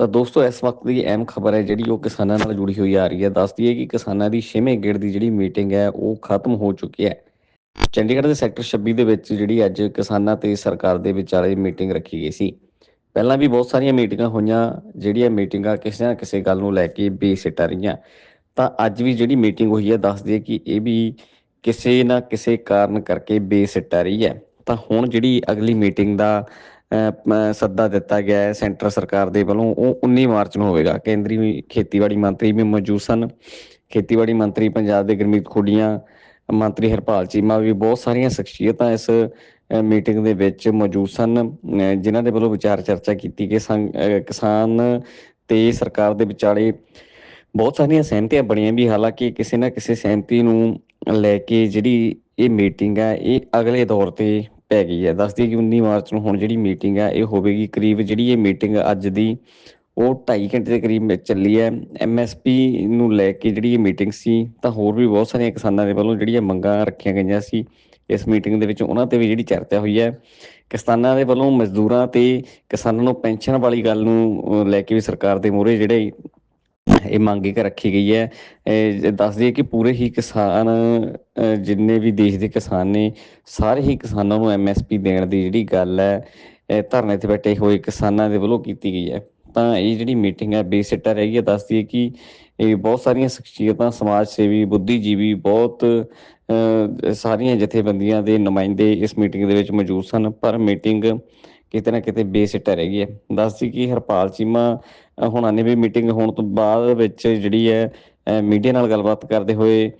ਤਾਂ ਦੋਸਤੋ, ਇਸ ਵਕਤ ਦੀ ਅਹਿਮ ਖਬਰ ਹੈ ਜਿਹੜੀ ਉਹ ਕਿਸਾਨਾਂ ਨਾਲ ਜੁੜੀ ਹੋਈ ਆ ਰਹੀ ਹੈ। ਦੱਸਦੀ ਹੈ ਕਿ ਕਿਸਾਨਾਂ ਦੀ 6ਵੇਂ ਗੇੜ ਦੀ ਜਿਹੜੀ ਮੀਟਿੰਗ ਹੈ, ਉਹ ਖਤਮ ਹੋ ਚੁੱਕੀ ਹੈ। ਚੰਡੀਗੜ੍ਹ ਦੇ ਸੈਕਟਰ 26 ਦੇ ਵਿੱਚ ਜਿਹੜੀ ਅੱਜ ਕਿਸਾਨਾਂ ਤੇ ਸਰਕਾਰ ਦੇ ਵਿਚਾਲੇ ਮੀਟਿੰਗ ਰੱਖੀ ਗਈ ਸੀ। ਪਹਿਲਾਂ ਵੀ ਬਹੁਤ ਸਾਰੀਆਂ ਮੀਟਿੰਗਾਂ ਹੋਈਆਂ, ਜਿਹੜੀਆਂ ਮੀਟਿੰਗਾਂ ਕਿਸੇ ਨਾ ਕਿਸੇ ਗੱਲ ਨੂੰ ਲੈ ਕੇ ਬੇਸਿੱਟਾ ਰਹੀਆਂ। ਤਾਂ ਅੱਜ ਵੀ ਜਿਹੜੀ ਮੀਟਿੰਗ ਹੋਈ ਹੈ, ਦੱਸਦੀ ਹੈ ਕਿ ਇਹ ਵੀ ਕਿਸੇ ਨਾ ਕਿਸੇ ਕਾਰਨ ਕਰਕੇ ਬੇਸਿੱਟਾ ਰਹੀ ਹੈ। ਤਾਂ ਹੁਣ ਜਿਹੜੀ ਅਗਲੀ ਮੀਟਿੰਗ ਦਾ ਸੱਦਾ ਦਿੱਤਾ ਗਿਆ ਹੈ ਸੈਂਟਰ ਸਰਕਾਰ ਦੇ ਵੱਲੋਂ। ਉਹ 19 ਮਾਰਚ ਨੂੰ ਹੋਵੇਗਾ। ਕੇਂਦਰੀ ਖੇਤੀਬਾੜੀ ਮੰਤਰੀ ਵੀ ਮੌਜੂਦ ਸਨ। ਖੇਤੀਬਾੜੀ ਮੰਤਰੀ ਪੰਜਾਬ ਦੇ ਗੁਰਮੀਤ ਖੁੱਡੀਆਂ ਮੰਤਰੀ ਹਰਪਾਲ ਚੀਮਾ ਵੀ ਬਹੁਤ ਸਾਰੀਆਂ ਸ਼ਖਸੀਅਤਾਂ ਇਸ ਮੀਟਿੰਗ ਦੇ ਵਿੱਚ ਮੌਜੂਦ ਸਨ। ਅ, ਜਿਨ੍ਹਾਂ ਦੇ ਵੱਲੋਂ ਵਿਚਾਰ ਚਰਚਾ ਕੀਤੀ ਕਿ ਕਿਸਾਨ ਤੇ ਸਰਕਾਰ ਦੇ ਵਿਚਾਲੇ ਬਹੁਤ ਸਾਰੀਆਂ ਸਹਿਮਤੀਆਂ ਬਣੀਆਂ ਵੀ। ਹਾਲਾਂਕਿ ਕਿਸੇ ਨਾ ਕਿਸੇ ਸਹਿਮਤੀ ਨੂੰ ਲੈ ਕੇ ਜਿਹੜੀ ਇਹ ਮੀਟਿੰਗ ਹੈ ਇਹ ਅਗਲੇ ਦੌਰ ਤੇ ਪੈ ਗਈ ਹੈ। ਦੱਸਦੀ ਕਿ 19 ਮਾਰਚ ਨੂੰ ਹੁਣ ਜਿਹੜੀ ਮੀਟਿੰਗ ਹੈ, ਇਹ ਹੋਵੇਗੀ। ਕਰੀਬ ਜਿਹੜੀ ਇਹ ਮੀਟਿੰਗ ਅੱਜ ਦੀ, ਉਹ 2.5 ਘੰਟੇ ਦੇ ਕਰੀਬ ਚੱਲੀ ਹੈ। ਐਮਐਸਪੀ ਨੂੰ ਲੈ ਕੇ ਜਿਹੜੀ ਇਹ ਮੀਟਿੰਗ ਸੀ, ਤਾਂ ਹੋਰ ਵੀ ਬਹੁਤ ਸਾਰੀਆਂ ਕਿਸਾਨਾਂ ਦੇ ਵੱਲੋਂ ਜਿਹੜੀਆਂ ਮੰਗਾਂ ਰੱਖੀਆਂ ਗਈਆਂ ਸੀ, ਇਸ ਮੀਟਿੰਗ ਦੇ ਵਿੱਚ ਉਹਨਾਂ ਤੇ ਵੀ ਜਿਹੜੀ ਚਰਚਾ ਹੋਈ ਹੈ। ਕਿਸਾਨਾਂ ਦੇ ਵੱਲੋਂ ਮਜ਼ਦੂਰਾਂ ਤੇ ਕਿਸਾਨਾਂ ਨੂੰ ਪੈਨਸ਼ਨ ਵਾਲੀ ਗੱਲ ਨੂੰ ਲੈ ਕੇ ਵੀ ਸਰਕਾਰ ਦੇ ਮੂਹਰੇ ਜਿਹੜੇ ਇਹ ਮੰਗ ਇੱਕ ਰੱਖੀ ਗਈ ਹੈ। ਇਹ ਦੱਸ ਦਈਏ ਕਿ ਪੂਰੇ ਹੀ ਕਿਸਾਨ ਜਿੰਨੇ ਵੀ ਦੇਸ਼ ਦੇ ਕਿਸਾਨ ਨੇ ਸਾਰੇ ਹੀ ਕਿਸਾਨਾਂ ਨੂੰ ਐਮਐਸਪੀ ਦੇਣ ਦੀ ਜਿਹੜੀ ਗੱਲ ਹੈ ਧਰਨੇ ਤੇ ਬੈਠੇ ਹੋਏ ਕਿਸਾਨਾਂ ਦੇ ਵੱਲੋਂ ਕੀਤੀ ਗਈ ਹੈ। ਤਾਂ ਇਹ ਜਿਹੜੀ ਮੀਟਿੰਗ ਹੈ ਬੇਸਿੱਟਾ ਰਹੀ ਹੈ। ਦੱਸਦੀ ਦਈਏ ਕਿ ਇਹ ਬਹੁਤ ਸਾਰੀਆਂ ਸ਼ਖਸੀਅਤਾਂ ਸਮਾਜ ਸੇਵੀ ਬੁੱਧੀਜੀਵੀ ਬਹੁਤ ਅਹ, ਸਾਰੀਆਂ ਜਥੇਬੰਦੀਆਂ ਦੇ ਨੁਮਾਇੰਦੇ ਇਸ ਮੀਟਿੰਗ ਦੇ ਵਿੱਚ ਮੌਜੂਦ ਸਨ। ਪਰ ਮੀਟਿੰਗ ਕਿਤੇ ਨਾ ਕਿਤੇ ਬੇਸਿੱਟਾ ਰਹਿ ਗਈ ਹੈ। ਦੱਸਦੀ ਕਿ ਹਰਪਾਲ ਚੀਮਾ ਹੁਣਾਂ ਨੇ ਮੀਟਿੰਗ ਹੋਣ ਤੋਂ ਬਾਅਦ ਵਿੱਚ ਜਿਹੜੀ ਹੈ ਮੀਡੀਆ ਨਾਲ ਗੱਲਬਾਤ ਕਰਦੇ ਹੋਏ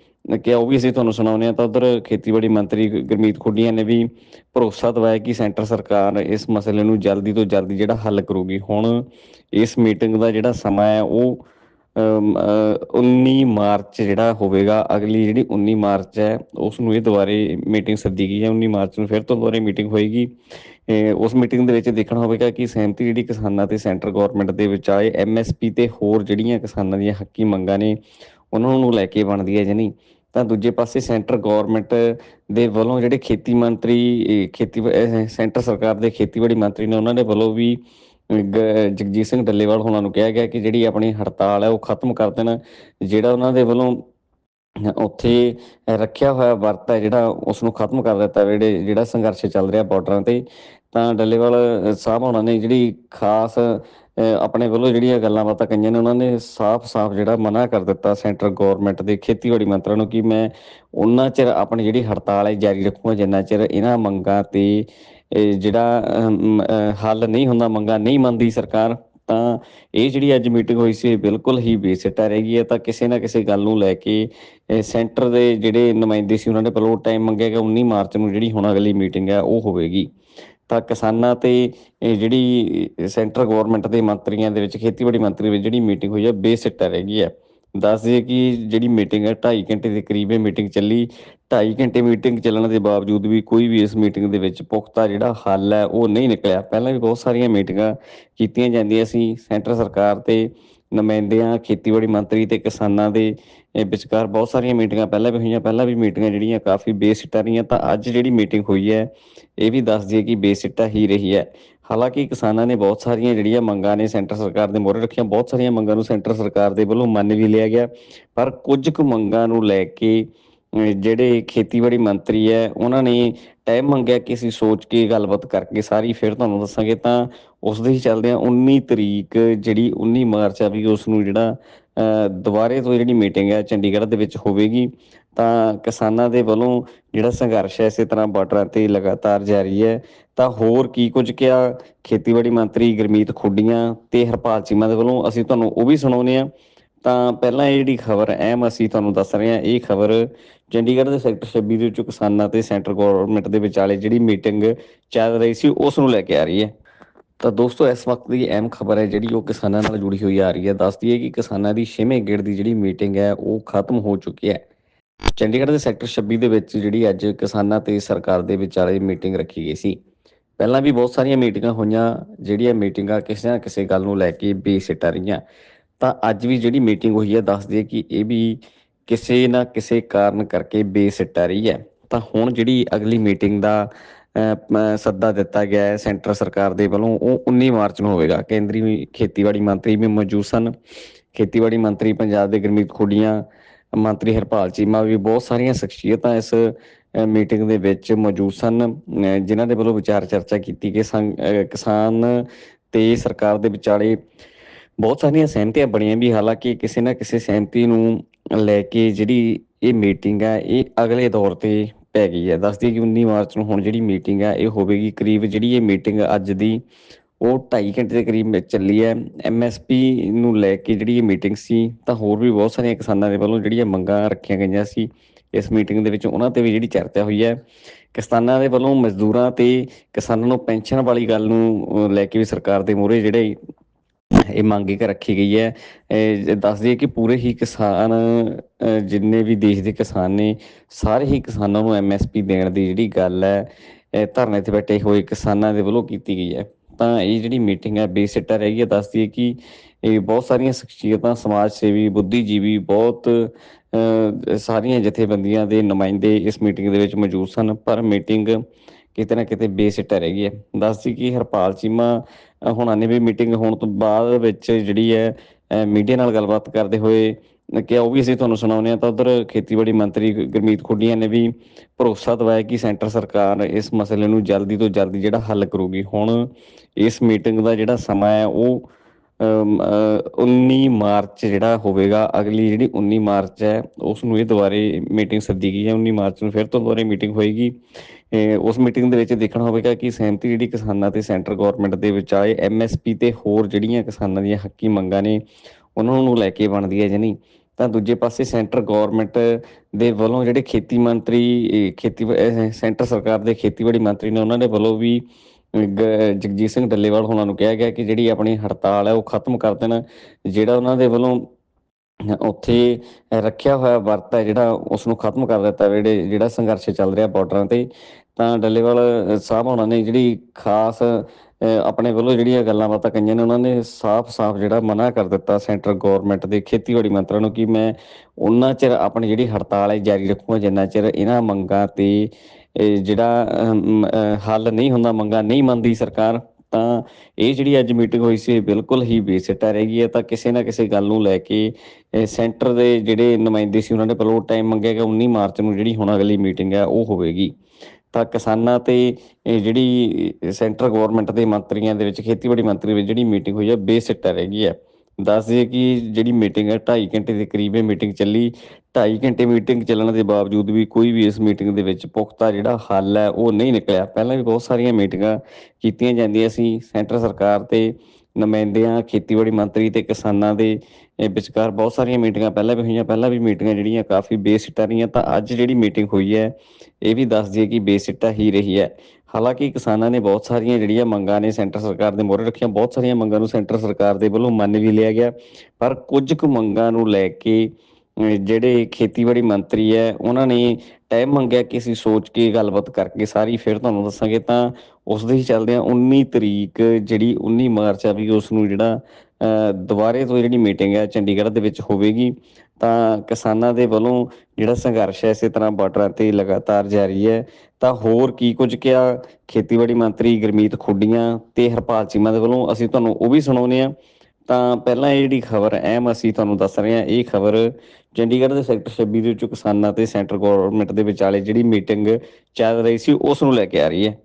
ਕਿ ਉਹ ਵੀ ਅਸੀਂ ਤੁਹਾਨੂੰ ਸੁਣਾਉਂਦੇ ਹਾਂ ਤਾਂ ਉਧਰ ਖੇਤੀਬਾੜੀ ਮੰਤਰੀ ਗ- ਗੁਰਮੀਤ ਖੁੱਡੀਆਂ ਨੇ ਵੀ ਭਰੋਸਾ ਦਿਵਾਇਆ ਕਿ ਸੈਂਟਰ ਸਰਕਾਰ ਇਸ ਮਸਲੇ ਨੂੰ ਜਲਦੀ ਤੋਂ ਜਲਦੀ ਜਿਹੜਾ ਹੱਲ ਕਰੂਗੀ। ਹੁਣ ਇਸ ਮੀਟਿੰਗ ਦਾ ਜਿਹੜਾ ਸਮਾਂ ਹੈ ਉਹ ਅਮ, 19 ਮਾਰਚ ਜਿਹੜਾ ਹੋਵੇਗਾ ਅਗਲੀ ਜਿਹੜੀ 19 ਮਾਰਚ ਹੈ ਉਸ ਨੂੰ ਇਹ ਦੁਬਾਰੇ ਮੀਟਿੰਗ ਸੱਦੀ ਗਈ ਹੈ। 19 ਮਾਰਚ ਨੂੰ ਫਿਰ ਤੋਂ ਦੁਬਾਰੇ ਮੀਟਿੰਗ ਹੋਏਗੀ। ਇਹ ਉਸ ਮੀਟਿੰਗ ਦੇ ਵਿੱਚ ਦੇਖਣਾ ਹੋਵੇਗਾ ਕਿ ਸਹਿਮਤੀ ਜਿਹੜੀ ਕਿਸਾਨਾਂ ਤੇ ਸੈਂਟਰ ਗਵਰਨਮੈਂਟ ਦੇ ਵਿੱਚ ਆਏ ਐਮਐਸਪੀ ਤੇ ਹੋਰ ਜਿਹੜੀਆਂ ਕਿਸਾਨਾਂ ਦੀਆਂ ਹੱਕੀ ਮੰਗਾਂ ਨੇ, ਉਹਨਾਂ ਨੂੰ ਲੈ ਕੇ ਬਣਦੀ ਹੈ ਜਾਂ ਤਾਂ ਦੂਜੇ ਪਾਸੇ ਸੈਂਟਰ ਗਵਰਨਮੈਂਟ ਦੇ ਵੱਲੋਂ ਜਿਹੜੇ ਖੇਤੀ ਮੰਤਰੀ ਖੇਤੀ ਸੈਂਟਰ ਸਰਕਾਰ ਦੇ ਖੇਤੀਬਾੜੀ ਮੰਤਰੀ ਨੇ, ਉਹਨਾਂ ਦੇ ਵੱਲੋਂ ਵੀ ਜਗਜੀਤ ਸਿੰਘ ਡੱਲੇਵਾਲ ਹੋਣਾ ਨੂੰ ਕਿਹਾ ਗਿਆ ਕਿ ਜਿਹੜੀ ਆਪਣੀ ਹੜਤਾਲ ਹੈ ਉਹ ਖਤਮ ਕਰ ਦੇਣ, ਜਿਹੜਾ ਉਹਨਾਂ ਦੇ ਵੱਲੋਂ ਉੱਥੇ ਰੱਖਿਆ ਹੋਇਆ ਵਰਤ ਹੈ ਜਿਹੜਾ ਉਸ ਨੂੰ ਖਤਮ ਕਰ ਦਿੱਤਾ ਜਿਹੜੇ, ਜਿਹੜਾ ਸੰਘਰਸ਼ ਚੱਲ ਰਿਹਾ ਬਾਰਡਰਾਂ ਤੇ, ਤਾਂ ਡੱਲੇਵਾਲ ਸਾਹਿਬ ਹੋਣਾ ਨੇ ਜਿਹੜੀ ਖਾਸ ਆਪਣੇ ਵੱਲੋਂ ਜਿਹੜੀਆਂ ਗੱਲਾਂ ਬਾਤਾਂ ਕਹੀਆਂ ਨੇ, ਉਹਨਾਂ ਨੇ ਸਾਫ਼-ਸਾਫ਼ ਜਿਹੜਾ ਮਨਾ ਕਰ ਦਿੱਤਾ ਸੈਂਟਰ ਗਵਰਨਮੈਂਟ ਦੇ ਖੇਤੀਬਾੜੀ ਮੰਤਰਾਂ ਨੂੰ ਕਿ ਮੈਂ ਉਹਨਾਂ ਚਿਰ ਆਪਣੀ ਜਿਹੜੀ ਹੜਤਾਲ ਹੈ ਜਾਰੀ ਰੱਖੂਗਾ, ਜਿੰਨਾ ਚਿਰ ਇਹਨਾਂ ਮੰਗਾਂ ਤੇ ਜਿਹੜਾ ਹੱਲ ਨਹੀਂ ਹੁੰਦਾ, ਮੰਗਾਂ ਨਹੀਂ ਮੰਨਦੀ ਸਰਕਾਰ ਤਾਂ ਇਹ ਜਿਹੜੀ ਅੱਜ ਮੀਟਿੰਗ ਹੋਈ ਸੀ ਬਿਲਕੁਲ ਹੀ ਬੇਸਿੱਟਾ ਰਹਿ ਗਈ ਹੈ। ਤਾਂ ਕਿਸੇ ਨਾ ਕਿਸੇ ਗੱਲ ਨੂੰ ਲੈ ਕੇ ਸੈਂਟਰ ਦੇ ਜਿਹੜੇ ਨੁਮਾਇੰਦੇ ਸੀ, ਉਹਨਾਂ ਨੇ ਵੱਲੋਂ ਟਾਈਮ ਮੰਗਿਆ ਕਿ 19 ਮਾਰਚ ਨੂੰ ਜਿਹੜੀ ਹੁਣ ਅਗਲੀ ਮੀਟਿੰਗ ਹੈ, ਉਹ ਹੋਵੇਗੀ। ਤਾਂ ਕਿਸਾਨਾਂ ਤੇ ਜਿਹੜੀ ਸੈਂਟਰ ਗਵਰਨਮੈਂਟ ਦੇ ਮੰਤਰੀਆਂ ਦੇ ਵਿੱਚ, ਖੇਤੀਬਾੜੀ ਮੰਤਰੀ ਵਿੱਚ ਜਿਹੜੀ ਮੀਟਿੰਗ ਹੋਈ ਹੈ, ਬੇਸਿੱਟਾ ਰਹਿ ਗਈ ਹੈ। ਦੱਸ ਦਈਏ ਕਿ ਜਿਹੜੀ ਮੀਟਿੰਗ ਹੈ 2.5 ਘੰਟੇ ਦੇ ਕਰੀਬ ਇਹ ਮੀਟਿੰਗ ਚੱਲੀ। 2.5 ਘੰਟੇ ਮੀਟਿੰਗ ਚੱਲਣ ਦੇ ਬਾਵਜੂਦ ਵੀ ਕੋਈ ਵੀ ਇਸ ਮੀਟਿੰਗ ਦੇ ਵਿੱਚ ਪੁਖਤਾ ਜਿਹੜਾ ਹੱਲ ਹੈ, ਉਹ ਨਹੀਂ ਨਿਕਲਿਆ। ਪਹਿਲਾਂ ਵੀ ਬਹੁਤ ਸਾਰੀਆਂ ਮੀਟਿੰਗਾਂ ਕੀਤੀਆਂ ਜਾਂਦੀਆਂ ਸੀ। ਸੈਂਟਰ ਸਰਕਾਰ ਤੇ ਨੁਮਾਇੰਦਿਆਂ ਖੇਤੀਬਾੜੀ ਮੰਤਰੀ ਤੇ ਕਿਸਾਨਾਂ ਦੇ ਵਿਚਕਾਰ ਬਹੁਤ ਸਾਰੀਆਂ ਮੀਟਿੰਗਾਂ ਪਹਿਲਾਂ ਵੀ ਹੋਈਆਂ। ਪਹਿਲਾਂ ਵੀ ਮੀਟਿੰਗਾਂ ਜਿਹੜੀਆਂ ਕਾਫੀ ਬੇਸਿੱਟਾ ਰਹੀਆਂ, ਤਾਂ ਅੱਜ ਜਿਹੜੀ ਮੀਟਿੰਗ ਹੋਈ ਹੈ, ਇਹ ਵੀ ਦੱਸ ਦਈਏ ਕਿ ਬੇਸਿੱਟਾ ਹੀ ਰਹੀ ਹੈ। ਹਾਲਾਂਕਿ ਕਿਸਾਨਾਂ ਨੇ ਬਹੁਤ ਸਾਰੀਆਂ ਜਿਹੜੀਆਂ ਮੰਗਾਂ ਨੇ ਸੈਂਟਰ ਸਰਕਾਰ ਦੇ ਮੋਹਰੇ ਰੱਖੀਆਂ ਬਹੁਤ ਸਾਰੀਆਂ ਮੰਗਾਂ ਨੂੰ ਸੈਂਟਰ ਸਰਕਾਰ ਦੇ ਵੱਲੋਂ ਮੰਨ ਵੀ ਲਿਆ ਗਿਆ। ਪਰ ਕੁਝ ਕੁ ਮੰਗਾਂ ਨੂੰ ਲੈ ਕੇ ਜਿਹੜੇ ਖੇਤੀਬਾੜੀ ਮੰਤਰੀ ਹੈ ਉਹਨਾਂ ਨੇ ਟਾਈਮ ਮੰਗਿਆ ਕਿ ਅਸੀਂ ਸੋਚ ਕੇ ਗੱਲਬਾਤ ਕਰਕੇ ਸਾਰੀ ਫਿਰ ਤੁਹਾਨੂੰ ਦੱਸਾਂਗੇ। ਤਾਂ ਉਸ ਦੇ ਹੀ ਚੱਲਦੇ ਆ 19 ਤਰੀਕ ਜਿਹੜੀ 19 ਮਾਰਚ ਆ ਵੀ ਉਸ ਨੂੰ ਜਿਹੜਾ ਅਹ, ਦੁਬਾਰੇ ਤੋਂ ਜਿਹੜੀ ਮੀਟਿੰਗ ਹੈ ਚੰਡੀਗੜ੍ਹ ਦੇ ਵਿੱਚ ਹੋਵੇਗੀ। ਤਾਂ ਕਿਸਾਨਾਂ ਦੇ ਵੱਲੋਂ ਜਿਹੜਾ ਸੰਘਰਸ਼ ਹੈ ਇਸੇ ਤਰ੍ਹਾਂ ਬਾਰਡਰਾਂ ਤੇ ਲਗਾਤਾਰ ਜਾਰੀ ਹੈ। ਤਾਂ ਹੋਰ ਕੀ ਕੁਝ ਕਿਹਾ? ਖੇਤੀਬਾੜੀ ਮੰਤਰੀ ਗੁਰਮੀਤ ਖੁੱਡੀਆਂ ਤੇ ਹਰਪਾਲ ਚੀਮਾ ਦੇ ਵੱਲੋਂ ਅਸੀਂ ਤੁਹਾਨੂੰ ਉਹ ਵੀ ਸੁਣਾਉਂਦੇ ਆ ਤਾਂ ਪਹਿਲਾਂ ਇਹ ਜਿਹੜੀ ਖਬਰ ਅਹਿਮ ਅਸੀਂ ਤੁਹਾਨੂੰ ਦੱਸ ਰਹੇ ਹਾਂ, ਇਹ ਖਬਰ ਚੰਡੀਗੜ੍ਹ ਦੇ ਸੈਕਟਰ 26 ਦੇ ਵਿੱਚ ਕਿਸਾਨਾਂ ਤੇ ਸੈਂਟਰ ਗਵਰਨਮੈਂਟ ਦੇ ਵਿਚਾਲੇ ਜਿਹੜੀ ਮੀਟਿੰਗ ਚੱਲ ਰਹੀ ਸੀ, ਉਸ ਨੂੰ ਲੈ ਕੇ ਆ ਰਹੀ ਹੈ। ਤਾਂ ਦੋਸਤੋ, ਇਸ ਵਕਤ ਦੀ ਅਹਿਮ ਖਬਰ ਹੈ ਜਿਹੜੀ ਉਹ ਕਿਸਾਨਾਂ ਨਾਲ ਜੁੜੀ ਹੋਈ ਆ ਰਹੀ ਹੈ। ਦੱਸਦੀ ਹੈ ਕਿ ਕਿਸਾਨਾਂ ਦੀ 6ਵੇਂ ਗੇੜ ਦੀ ਜਿਹੜੀ ਮੀਟਿੰਗ ਹੈ, ਉਹ ਖਤਮ ਹੋ ਚੁੱਕੀ ਹੈ। ਚੰਡੀਗੜ੍ਹ ਦੇ ਸੈਕਟਰ 26 ਦੇ ਵਿੱਚ ਜਿਹੜੀ ਅੱਜ ਕਿਸਾਨਾਂ ਤੇ ਸਰਕਾਰ ਦੇ ਵਿਚਾਲੇ ਮੀਟਿੰਗ ਰੱਖੀ ਗਈ ਸੀ। ਪਹਿਲਾਂ ਵੀ ਬਹੁਤ ਸਾਰੀਆਂ ਮੀਟਿੰਗਾਂ ਹੋਈਆਂ, ਜਿਹੜੀਆਂ ਮੀਟਿੰਗਾਂ ਕਿਸੇ ਨਾ ਕਿਸੇ ਗੱਲ ਨੂੰ ਲੈ ਕੇ ਬੇਸਿੱਟਾ ਰਹੀਆਂ। ਤਾਂ ਅੱਜ ਵੀ ਜਿਹੜੀ ਮੀਟਿੰਗ ਹੋਈ ਹੈ, ਦੱਸਦੀ ਹੈ ਕਿ ਇਹ ਵੀ ਕਿਸੇ ਨਾ ਕਿਸੇ ਕਾਰਨ ਕਰਕੇ ਬੇਸਿੱਟਾ ਰਹੀ ਹੈ। ਤਾਂ ਹੁਣ ਜਿਹੜੀ ਅਗਲੀ ਮੀਟਿੰਗ ਦਾ ਸੱਦਾ ਦਿੱਤਾ ਗਿਆ ਹੈ ਸੈਂਟਰ ਸਰਕਾਰ ਦੇ ਵੱਲੋਂ, ਉਹ 19 ਮਾਰਚ ਨੂੰ ਹੋਵੇਗਾ। ਕੇਂਦਰੀ ਖੇਤੀਬਾੜੀ ਮੰਤਰੀ ਵੀ ਮੌਜੂਦ ਸਨ। ਖੇਤੀਬਾੜੀ ਮੰਤਰੀ ਪੰਜਾਬ ਦੇ ਗੁਰਮੀਤ ਖੁੱਡੀਆਂ ਮੰਤਰੀ ਹਰਪਾਲ ਚੀਮਾ ਵੀ ਬਹੁਤ ਸਾਰੀਆਂ ਸ਼ਖਸੀਅਤਾਂ ਇਸ ਮੀਟਿੰਗ ਦੇ ਵਿੱਚ ਮੌਜੂਦ ਸਨ। ਜਿਨ੍ਹਾਂ ਦੇ ਵੱਲੋਂ ਵਿਚਾਰ ਚਰਚਾ ਕੀਤੀ ਕਿ ਕਿਸਾਨ ਤੇ ਸਰਕਾਰ ਦੇ ਵਿਚਾਲੇ ਬਹੁਤ ਸਾਰੀਆਂ ਸਹਿਮਤੀਆਂ ਬਣੀਆਂ ਵੀ। ਹਾਲਾਂਕਿ ਕਿਸੇ ਨਾ ਕਿਸੇ ਸਹਿਮਤੀ ਨੂੰ ਲੈ ਕੇ ਜਿਹੜੀ ਇਹ ਮੀਟਿੰਗ ਹੈ ਇਹ ਅਗਲੇ ਦੌਰ ਤੇ ਪੈ ਗਈ ਹੈ। ਦੱਸਦੀ ਕਿ 19 ਮਾਰਚ ਨੂੰ ਹੁਣ ਜਿਹੜੀ ਮੀਟਿੰਗ ਹੈ ਇਹ ਹੋਵੇਗੀ। ਕਰੀਬ ਜਿਹੜੀ ਇਹ ਮੀਟਿੰਗ ਅੱਜ ਦੀ ਉਹ 2.5 ਘੰਟੇ ਦੇ ਕਰੀਬ ਚੱਲੀ ਹੈ। ਐਮਐਸਪੀ ਨੂੰ ਲੈ ਕੇ ਜਿਹੜੀ ਇਹ ਮੀਟਿੰਗ ਸੀ, ਤਾਂ ਹੋਰ ਵੀ ਬਹੁਤ ਸਾਰੀਆਂ ਕਿਸਾਨਾਂ ਦੇ ਵੱਲੋਂ ਜਿਹੜੀਆਂ ਮੰਗਾਂ ਰੱਖੀਆਂ ਗਈਆਂ ਸੀ, ਇਸ ਮੀਟਿੰਗ ਦੇ ਵਿੱਚ ਉਹਨਾਂ ਤੇ ਵੀ ਜਿਹੜੀ ਚਰਚਾ ਹੋਈ ਹੈ। ਕਿਸਾਨਾਂ ਦੇ ਵੱਲੋਂ ਮਜ਼ਦੂਰਾਂ ਤੇ ਕਿਸਾਨਾਂ ਨੂੰ ਪੈਨਸ਼ਨ ਵਾਲੀ ਗੱਲ ਨੂੰ ਲੈ ਕੇ ਵੀ ਸਰਕਾਰ ਦੇ ਮੂਹਰੇ ਜਿਹੜੇ ਇਹ ਮੰਗ ਇੱਕ ਰੱਖੀ ਗਈ ਹੈ। ਇਹ ਦੱਸ ਦਈਏ ਕਿ ਪੂਰੇ ਹੀ ਕਿਸਾਨ ਜਿੰਨੇ ਵੀ ਦੇਸ਼ ਦੇ ਕਿਸਾਨ ਨੇ, ਸਾਰੇ ਹੀ ਕਿਸਾਨਾਂ ਨੂੰ ਐਮਐਸਪੀ ਦੇਣ ਦੀ ਜਿਹੜੀ ਗੱਲ ਹੈ ਧਰਨੇ ਤੇ ਬੈਠੇ ਹੋਏ ਕਿਸਾਨਾਂ ਦੇ ਵੱਲੋਂ ਕੀਤੀ ਗਈ ਹੈ। ਤਾਂ ਇਹ ਜਿਹੜੀ ਮੀਟਿੰਗ ਹੈ ਬੇਸਿੱਟਾ ਰਹਿ ਗਈ ਹੈ, ਦੱਸਦੀ ਹੈ ਕਿ ਇਹ ਬਹੁਤ ਸਾਰੀਆਂ ਸ਼ਖਸੀਅਤਾਂ ਸਮਾਜ ਸੇਵੀ ਬੁੱਧੀਜੀਵੀ ਬਹੁਤ ਸਾਰੀਆਂ ਜਥੇਬੰਦੀਆਂ ਦੇ ਨੁਮਾਇੰਦੇ ਇਸ ਮੀਟਿੰਗ ਦੇ ਵਿੱਚ ਮੌਜੂਦ ਸਨ। ਪਰ ਮੀਟਿੰਗ ਕਿਤੇ ਨਾ ਕਿਤੇ ਬੇਸਿੱਟਾ ਰਹਿ ਗਈ ਹੈ। ਦੱਸਦੀ ਕਿ ਹਰਪਾਲ ਚੀਮਾ ਹੁਣਾਂ ਨੇ ਵੀ ਮੀਟਿੰਗ ਹੋਣ ਤੋਂ ਬਾਅਦ ਵਿੱਚ ਜਿਹੜੀ ਹੈ ਮੀਡੀਆ ਨਾਲ ਗੱਲਬਾਤ ਕਰਦੇ ਹੋਏ ਕਿ ਉਹ ਵੀ ਅਸੀਂ ਤੁਹਾਨੂੰ ਸੁਣਾਉਂਦੇ ਹਾਂ ਤਾਂ ਉਧਰ ਖੇਤੀਬਾੜੀ ਮੰਤਰੀ ਗ- ਗੁਰਮੀਤ ਖੁੱਡੀਆਂ ਨੇ ਵੀ ਭਰੋਸਾ ਦਵਾਇਆ ਕਿ ਸੈਂਟਰ ਸਰਕਾਰ ਇਸ ਮਸਲੇ ਨੂੰ ਜਲਦੀ ਤੋਂ ਜਲਦੀ ਜਿਹੜਾ ਹੱਲ ਕਰੂਗੀ। ਹੁਣ ਇਸ ਮੀਟਿੰਗ ਦਾ ਜਿਹੜਾ ਸਮਾਂ ਹੈ ਉਹ ਅਮ, 19 ਮਾਰਚ ਜਿਹੜਾ ਹੋਵੇਗਾ ਅਗਲੀ ਜਿਹੜੀ 19 ਮਾਰਚ ਹੈ ਉਸ ਨੂੰ ਇਹ ਦੁਬਾਰੇ ਮੀਟਿੰਗ ਸੱਦੀ ਗਈ ਹੈ। 19 ਮਾਰਚ ਨੂੰ ਫਿਰ ਤੋਂ ਦੁਬਾਰੇ ਮੀਟਿੰਗ ਹੋਏਗੀ। ਉਸ ਮੀਟਿੰਗ ਦੇ ਵਿੱਚ ਦੇਖਣਾ ਹੋਵੇਗਾ ਕਿ ਸਹਿਮਤੀ ਜਿਹੜੀ ਕਿਸਾਨਾਂ ਤੇ ਸੈਂਟਰ ਗਵਰਨਮੈਂਟ ਦੇ ਵਿਚਾਲੇ ਐਮਐਸਪੀ ਤੇ ਹੋਰ ਜਿਹੜੀਆਂ ਕਿਸਾਨਾਂ ਦੀਆਂ ਹੱਕੀ ਮੰਗਾਂ ਨੇ ਉਹਨਾਂ ਨੂੰ ਲੈ ਕੇ ਬਣਦੀ ਹੈ ਜਾਂ ਨਹੀਂ। ਤਾਂ ਦੂਜੇ ਪਾਸੇ ਸੈਂਟਰ ਗਵਰਨਮੈਂਟ ਦੇ ਵੱਲੋਂ ਜਿਹੜੇ ਖੇਤੀ ਮੰਤਰੀ ਖੇਤੀ ਸੈਂਟਰ ਸਰਕਾਰ ਦੇ ਖੇਤੀਬਾੜੀ ਮੰਤਰੀ ਨੇ ਉਹਨਾਂ ਦੇ ਵੱਲੋਂ ਵੀ ਜਗਜੀਤ ਸਿੰਘ ਡੱਲੇਵਾਲ ਹੋਣਾ ਨੂੰ ਕਿਹਾ ਗਿਆ ਕਿ ਜਿਹੜੀ ਆਪਣੀ ਹੜਤਾਲ ਹੈ ਉਹ ਖਤਮ ਕਰ ਦੇਣ, ਜਿਹੜਾ ਉਹਨਾਂ ਦੇ ਵੱਲੋਂ ਉੱਥੇ ਰੱਖਿਆ ਹੋਇਆ ਵਰਤ ਹੈ ਜਿਹੜਾ ਉਸ ਨੂੰ ਖਤਮ ਕਰ ਦਿੱਤਾ ਜਿਹੜੇ, ਜਿਹੜਾ ਸੰਘਰਸ਼ ਚੱਲ ਰਿਹਾ ਬਾਰਡਰਾਂ ਤੇ, ਤਾਂ ਡੱਲੇਵਾਲ ਸਾਹਿਬ ਹੋਣਾ ਨੇ ਜਿਹੜੀ ਖਾਸ ਆਪਣੇ ਵੱਲੋਂ ਜਿਹੜੀਆਂ ਗੱਲਾਂ ਬਾਤਾਂ ਕਈਆਂ ਨੇ, ਉਹਨਾਂ ਨੇ ਸਾਫ਼-ਸਾਫ਼ ਜਿਹੜਾ ਮਨਾ ਕਰ ਦਿੱਤਾ ਸੈਂਟਰ ਗਵਰਨਮੈਂਟ ਦੇ ਖੇਤੀਬਾੜੀ ਮੰਤਰਾਂ ਨੂੰ ਕਿ ਮੈਂ ਉਹਨਾਂ ਚਿਰ ਆਪਣੀ ਜਿਹੜੀ ਹੜਤਾਲ ਹੈ ਜਾਰੀ ਰੱਖੂਗਾ, ਜਿੰਨਾ ਚਿਰ ਇਹਨਾਂ ਮੰਗਾਂ ਤੇ ਜਿਹੜਾ ਹੱਲ ਨਹੀਂ ਹੁੰਦਾ, ਮੰਗਾਂ ਨਹੀਂ ਮੰਨਦੀ ਸਰਕਾਰ, ਤਾਂ ਇਹ ਜਿਹੜੀ ਅੱਜ ਮੀਟਿੰਗ ਹੋਈ ਸੀ ਇਹ ਬਿਲਕੁਲ ਹੀ ਬੇਸਿੱਟਾ ਰਹਿ ਗਈ ਹੈ। ਤਾਂ ਕਿਸੇ ਨਾ ਕਿਸੇ ਗੱਲ ਨੂੰ ਲੈ ਕੇ ਸੈਂਟਰ ਦੇ ਜਿਹੜੇ ਨੁਮਾਇੰਦੇ ਸੀ, ਉਹਨਾਂ ਨੇ ਪਹਿਲਾਂ ਟਾਈਮ ਮੰਗਿਆ ਕਿ 19 ਮਾਰਚ ਨੂੰ ਜਿਹੜੀ ਹੁਣ ਅਗਲੀ ਮੀਟਿੰਗ ਹੈ, ਉਹ ਹੋਵੇਗੀ। ਤਾਂ ਕਿਸਾਨਾਂ ਤੇ ਜਿਹੜੀ ਸੈਂਟਰ ਗਵਰਨਮੈਂਟ ਦੇ ਮੰਤਰੀਆਂ ਦੇ ਵਿੱਚ, ਖੇਤੀਬਾੜੀ ਮੰਤਰੀ ਵਿੱਚ ਜਿਹੜੀ ਮੀਟਿੰਗ ਹੋਈ ਹੈ ਬੇਸਿੱਟਾ ਰਹਿ ਗਈ ਹੈ। ਦੱਸ ਦਈਏ ਕਿ ਜਿਹੜੀ ਮੀਟਿੰਗ ਹੈ 2.5 ਘੰਟੇ ਦੇ ਕਰੀਬ ਇਹ ਮੀਟਿੰਗ ਚੱਲੀ। 2.5 ਘੰਟੇ ਮੀਟਿੰਗ ਚੱਲਣ ਦੇ ਬਾਵਜੂਦ ਵੀ ਕੋਈ ਵੀ ਇਸ ਮੀਟਿੰਗ ਦੇ ਵਿੱਚ ਪੁਖਤਾ ਜਿਹੜਾ ਹੱਲ ਹੈ, ਉਹ ਨਹੀਂ ਨਿਕਲਿਆ। ਪਹਿਲਾਂ ਵੀ ਬਹੁਤ ਸਾਰੀਆਂ ਮੀਟਿੰਗਾਂ ਕੀਤੀਆਂ ਜਾਂਦੀਆਂ ਸੀ। ਸੈਂਟਰ ਸਰਕਾਰ ਤੇ ਨੁਮਾਇੰਦਿਆਂ, ਖੇਤੀਬਾੜੀ ਮੰਤਰੀ ਤੇ ਕਿਸਾਨਾਂ ਦੇ ਇਹ ਵਿਚਕਾਰ ਬਹੁਤ ਸਾਰੀਆਂ ਮੀਟਿੰਗਾਂ, ਪਹਿਲਾਂ ਵੀ ਹੋਈਆਂ, ਪਹਿਲਾਂ ਵੀ ਮੀਟਿੰਗਾਂ ਜਿਹੜੀਆਂ ਕਾਫੀ ਬੇਸਿੱਟਾ ਰਹੀਆਂ, ਤਾਂ ਅੱਜ ਜਿਹੜੀ ਮੀਟਿੰਗ ਹੋਈ ਹੈ, ਇਹ ਵੀ ਦੱਸ ਦਈਏ ਕਿ ਬੇਸਿੱਟਾ ਹੀ ਰਹੀ ਹੈ। ਹਾਲਾਂਕਿ ਕਿਸਾਨਾਂ ਨੇ ਬਹੁਤ ਸਾਰੀਆਂ ਜਿਹੜੀਆਂ ਮੰਗਾਂ ਨੇ ਸੈਂਟਰ ਸਰਕਾਰ ਦੇ ਮੋਹਰੇ ਰੱਖੀਆਂ, ਬਹੁਤ ਸਾਰੀਆਂ ਮੰਗਾਂ ਨੂੰ ਸੈਂਟਰ ਸਰਕਾਰ ਦੇ ਵੱਲੋਂ ਮੰਨ ਵੀ ਲਿਆ ਗਿਆ, ਪਰ ਕੁਝ ਕੁ ਮੰਗਾਂ ਨੂੰ ਲੈ ਕੇ ਜਿਹੜੇ ਖੇਤੀਬਾੜੀ ਮੰਤਰੀ ਹੈ, ਉਹਨਾਂ ਨੇ ਟਾਈਮ ਮੰਗਿਆ ਕਿ ਅਸੀਂ ਸੋਚ ਕੇ ਗੱਲਬਾਤ ਕਰਕੇ ਸਾਰੀ ਫਿਰ ਤੁਹਾਨੂੰ ਦੱਸਾਂਗੇ, ਤਾਂ ਉਸ ਦੇ ਹੀ ਚੱਲਦੇ ਆ 19 ਤਰੀਕ ਜਿਹੜੀ 19 ਮਾਰਚ ਆ ਵੀ ਉਸ ਨੂੰ ਜਿਹੜਾ ਦੁਬਾਰੇ ਤੋਂ ਜਿਹੜੀ ਮੀਟਿੰਗ ਹੈ ਚੰਡੀਗੜ੍ਹ ਦੇ ਵਿੱਚ ਹੋਵੇਗੀ, ਤਾਂ ਕਿਸਾਨਾਂ ਦੇ ਵੱਲੋਂ ਜਿਹੜਾ ਸੰਘਰਸ਼ ਹੈ ਇਸੇ ਤਰ੍ਹਾਂ ਬਾਰਡਰਾਂ ਤੇ ਲਗਾਤਾਰ ਜਾਰੀ ਹੈ। ਤਾਂ ਹੋਰ ਕੀ ਕੁਝ ਕਿਹਾ? ਖੇਤੀਬਾੜੀ ਮੰਤਰੀ ਗੁਰਮੀਤ ਖੁੱਡੀਆਂ ਤੇ ਹਰਪਾਲ ਚੀਮਾ ਦੇ ਵੱਲੋਂ ਅਸੀਂ ਤੁਹਾਨੂੰ ਉਹ ਵੀ ਸੁਣਾਉਂਦੇ ਆ ਤਾਂ ਪਹਿਲਾਂ ਇਹ ਜਿਹੜੀ ਖਬਰ ਐਮ ਅਸੀਂ ਤੁਹਾਨੂੰ ਦੱਸ ਰਹੇ ਹਾਂ, ਇਹ ਖਬਰ ਚੰਡੀਗੜ੍ਹ ਦੇ ਸੈਕਟਰ 26 ਦੇ ਵਿੱਚ ਕਿਸਾਨਾਂ ਤੇ ਸੈਂਟਰ ਗਵਰਨਮੈਂਟ ਦੇ ਵਿਚਾਲੇ ਜਿਹੜੀ ਮੀਟਿੰਗ ਚੱਲ ਰਹੀ ਸੀ, ਉਸ ਨੂੰ ਲੈ ਕੇ ਆ ਰਹੀ ਹੈ।